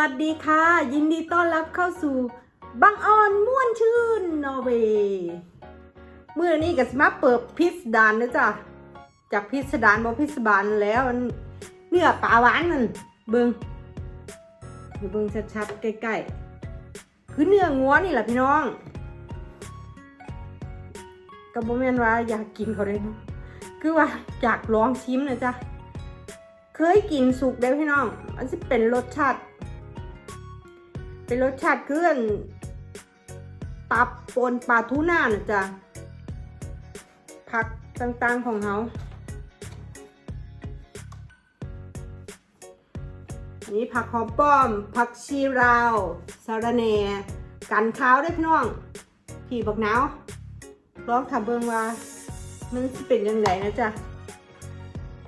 สวัสดีค่ะ ยินดีต้อนรับเข้าสู่บังออนม่วนชื่นนอร์เวย์เมื่อนี้ก็สมาเปิดพิสดารนะจ๊ะจากพิสดารบอพิสบานแล้วเนื้อปลาหวานนั่นเบิงเดี๋ยวเบิงชัดๆใกล้ๆคือเนื้องัวนี่แหละพี่น้องกับโบแมนว่าอยากกินเขาเลยนะคือว่าอยากลองชิมนะจ๊ะเคยกินสุกได้พี่น้องมันจะเป็นรสชาติ เป็นรสชาติเครื่องปลาปนปลาทูน่านะจ๊ะผักต่างๆของเขาอันนี้ผักหอมป้อม ผักชีราวสาระแหน่กันข้าวได้พี่น้องพี่บักหนาวลองทำเบิงว่า มันเป็นยังไงนะจ๊ะ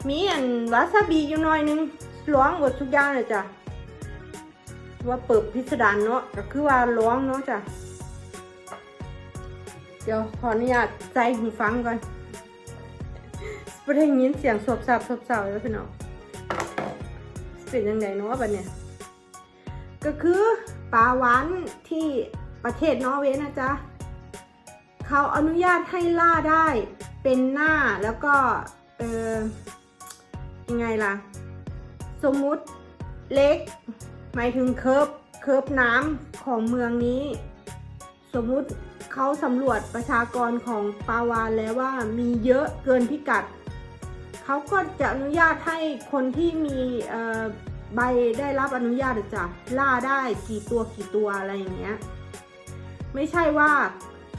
มีอันวาซาบิอยู่หน่อยนึงร้องหมดทุกอย่างเลยจ้ะ ว่าเปิดพิสดารเนาะก็คือว่าร้องเนาะจ้ะ เดี๋ยวขออนุญาตใจหูฟังก่อนไม่ได้ยินเสียงสวบสับสวบสับแล้วพี่น้องเป็นยังไงเนาะแบัดเนี่ยก็คือปลาหวานที่ประเทศนอร์เวย์นะจ๊ะเขาอนุญาตให้ล่าได้เป็นหน้าแล้วก็เออยังไงล่ะ สมมุติเล็ก หมายถึงเคิร์ฟเคิร์ฟน้ำของเมืองนี้ สมมุติเขาสำรวจประชากรของปาวานแล้วว่ามีเยอะเกินพิกัด เขาก็จะอนุญาตให้คนที่มีใบได้รับอนุญาตจ้ะล่าได้กี่ตัวกี่ตัวอะไรอย่างเงี้ย ไม่ใช่ว่า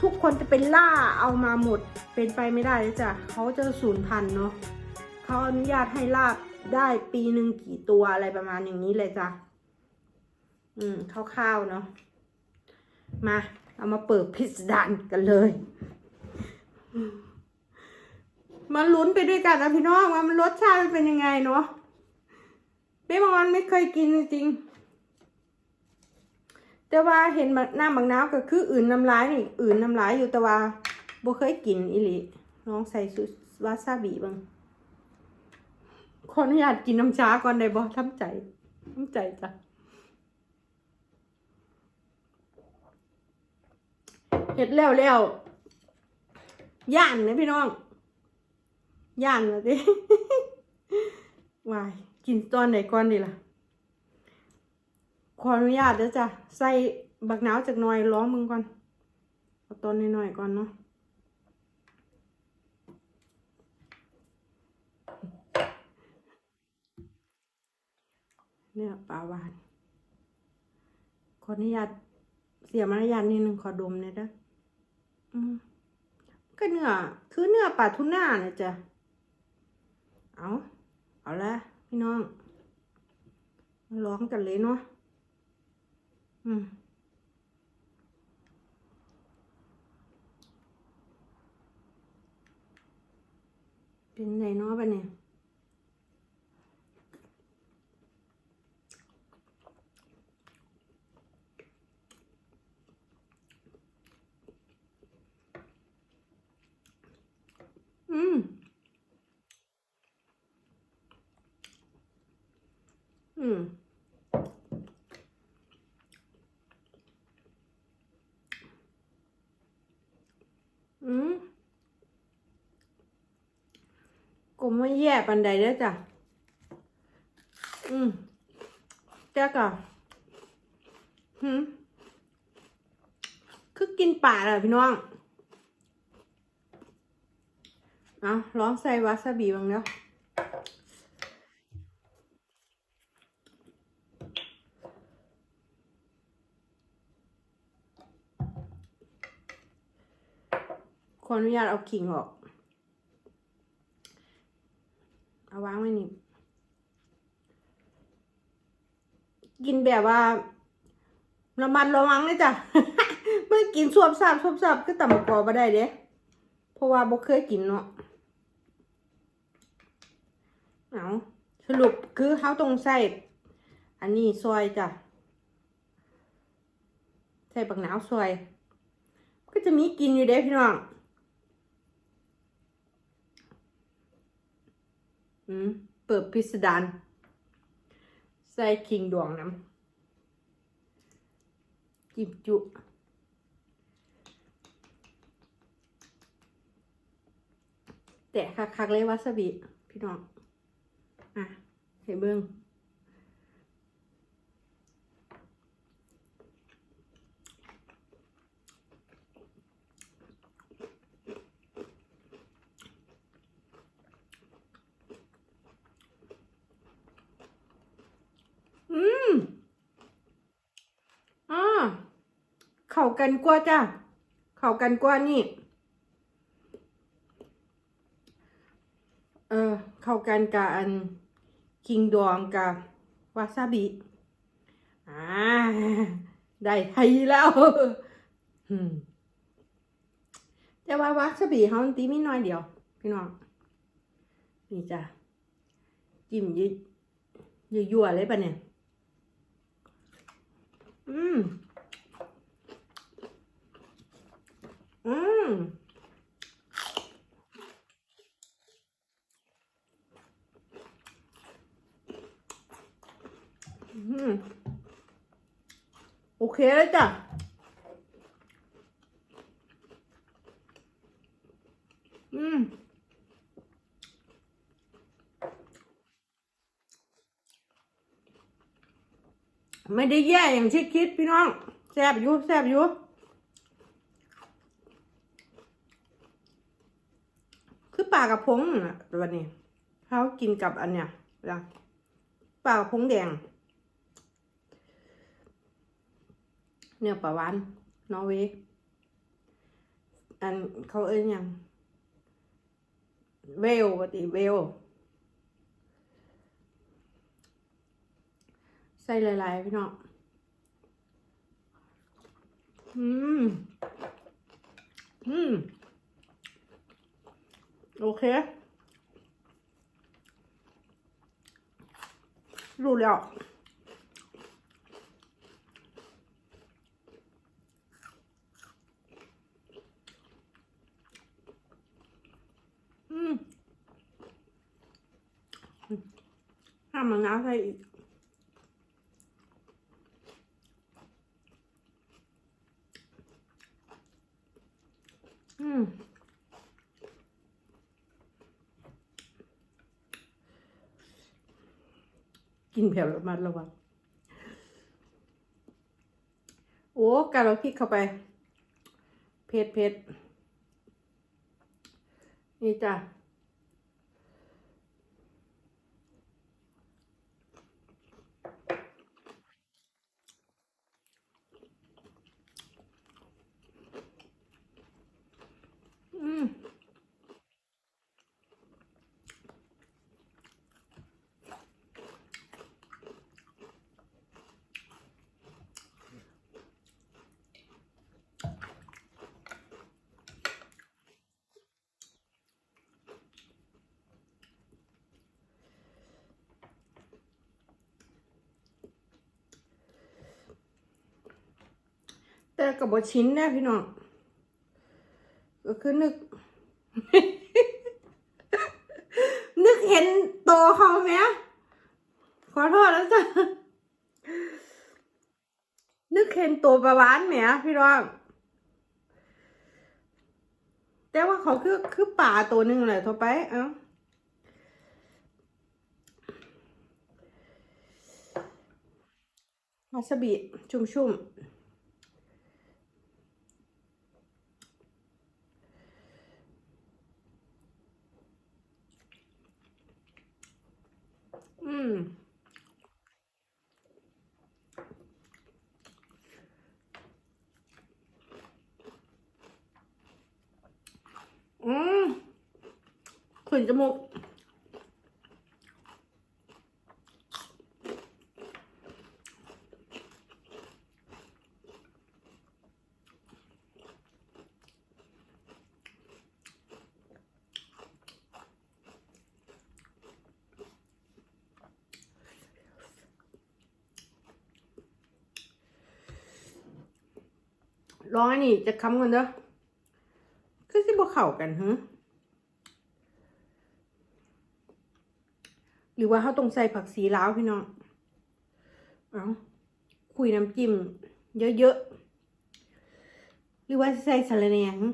ทุกคนจะเป็นล่าเอามาหมดเป็นไปไม่ได้จ้ะเขาจะสูญพันธุ์เนาะเขาอนุญาตให้ล่าได้ปีหนึ่งกี่ตัวอะไรประมาณอย่างนี้เลยจ้ะ อืมคร่าวๆเนาะ มา เอามาเปิดพิสดารกันเลยมาลุ้นไปด้วยกันนะพี่น้องว่ามันรสชาติเป็นยังไงเนาะเป้บางวันไม่เคยกินจริงแต่ว่าเห็นแบบน้ำบางน้ำก็คืออื่นน้ำลายนี่อื่นน้ำลายอยู่แต่ว่าบ่เคยกินอีหลีน้องใส่ซุวาซาบิบ้างขออนุญาตกินน้ำชาก่อนได้บ่ทำใจทำใจจ้ะ เห็ดแล้วแล้วย่านนะพี่น้องย่านเลยดิวายกินตอนไหนก่อนดีล่ะ ขออนุญาตเด้อจ้ะใส่บักหนาวจากน่อยร้องมึงก่อนเอาตอนหน่อยๆก่อนเนาะเนี่ยปลาหวานขออนุญาต เสียมารยาทนิดนึงขอดมหน่อยเด้ออืมก็เนื้อคือเนื้อปลาทูน่าเนี่ยจ้ะเอาเอาละพี่น้องร้องกันเลยเนาะอืมเป็นไงเนาะปะเนี่ย อื มอืมอืมก็ไม่แย่ปันใดเด้อจ้ะ อืมแจ๊กอะหืมคือกินป่าเลยพี่น้อง เอาลองใส่วาซาบิบ้างเนาะขออนุญาตเอาขิงออก เอาวางไว้นี่ กินแบบว่าระมัดระวังเลยจ้ะเมื่อกินสวบสับสวบสับก็ต่ำกว่าได้เด้เพราะว่าบ่เคยกินเนาะ เอาสรุปคือเขาต้องใส่อันนี้ซอยจ้ะใส่ปักหนาวซอย ก็จะมีกินอยู่เด้พี่น้องอืมเปิดพิสดารใส่คิงดวงน้ำจิบจุแต่คักๆเลยวาซาบิพี่น้อง อะเห็นเบิ้งอืมอ่าเข้ากันกว่าจ้ะ เข้ากันกว่านี่ เออ เข้ากันกับอัน คิงดองกับวาซาบิอ่าได้ไทยแล้วแต่ว่าวาซาบิเขาตีมีน้อยเดียว พี่น้องนี่จ้ะจิ้มยืดยั่วเลยปะเนี่ย อืม อืม อืม โอเคแล้วจ้ะอืมไม่ได้แย่อย่างที่คิดพี่น้องแซบอยู่แซบอยู่คือปลากระพงนะวันนี้เขากินกับอันเนี้ยนะปลากระพงแดง เนื้อปลาหวานนอร์เวย์อันเขาเอ้ยยังเวลปกติเวล ใส่หลายๆพี่น้องอืม อืม โอเค รู้แล้ว อืม ห้ามมะนาวใส่อีกอืมกินแบบระมัดระวัง โอ้การเราพริกเข้าไป เผ็ดเผ็ดนี่จ้ะ อืม แต่กับบชิ้นนะพี่น้องก็คือนึก นึกเห็นโตวเขาไหมขอโทษแล้วจ้ะนึกเห็นตัวประวานไหมพี่น้องแต่ว่าเขาคือคือป่าตัวหนึ่งเลยทั่วไป เอ้าวาซาบิชุ่มๆ อืมอืมขึ้นจมู นนี้จะคำกันเด้อคือสิบ่เข้ากันฮะหรือว่าเขาต้องใส่ผักสีล้าวพี่น้องเอาคุยน้ำจิ้มเยอะๆ หรือว่าใส่สะระแหน่หึ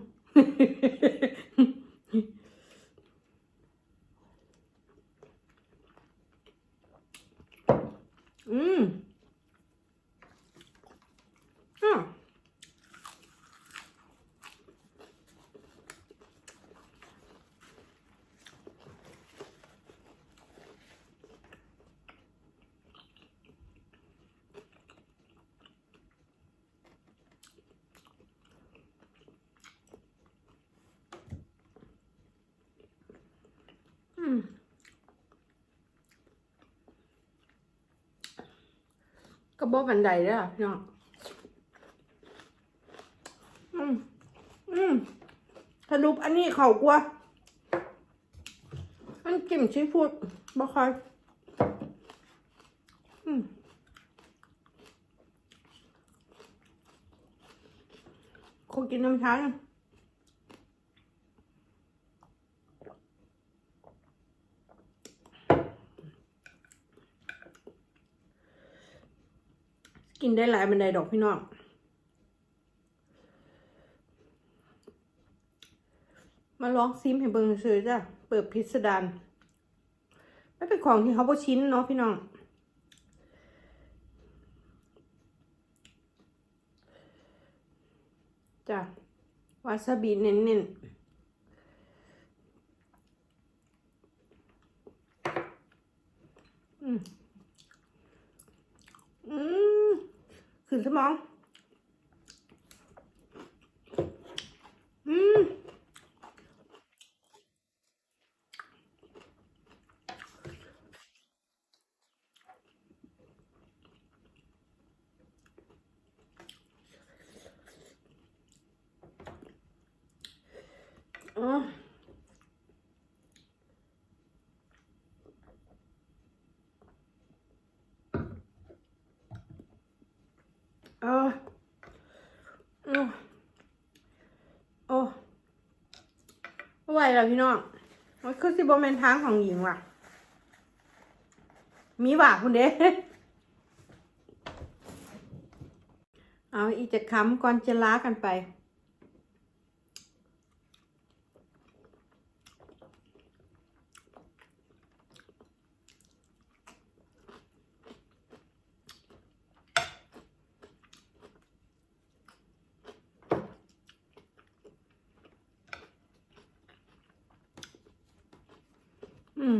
อืมอะ อืมก็บอกบันไดเด้อพี่น้องอืมอืมสรุปอันนี้เขากลัวมันกิ่มชีฟูดบ่ค่อยอืมคงกินน้ำชาน กินได้หลายบันไดดอกพี่น้องมาลองซิมให้เบิ่งซื้อจ้ะ เปิดพิสดารไม่เป็นของที่เขาบ่ชิ้นเนาะพี่น้อง จ้ะ วาซาบิเน้นๆ อืม อืม ขึ้นส เออโอ้โอ้ไหวแล้วพี่น้องมันคือสิบแมนทางของหญิงว่ะ มีหว่าคุณเด้เอาอีกจะค้ำก่อนจะล้ากันไป อืม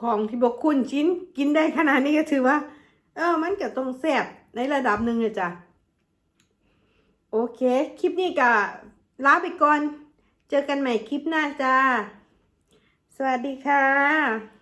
ของที่บอกคุณชิ้นกินได้ขนาดนี้ก็ถือว่า เออ มันก็ต้องแซ่บในระดับหนึ่งเลยจ้ะ โอเค คลิปนี้ก็ลาไปก่อน เจอกันใหม่คลิปหน้าจ้า สวัสดีค่ะ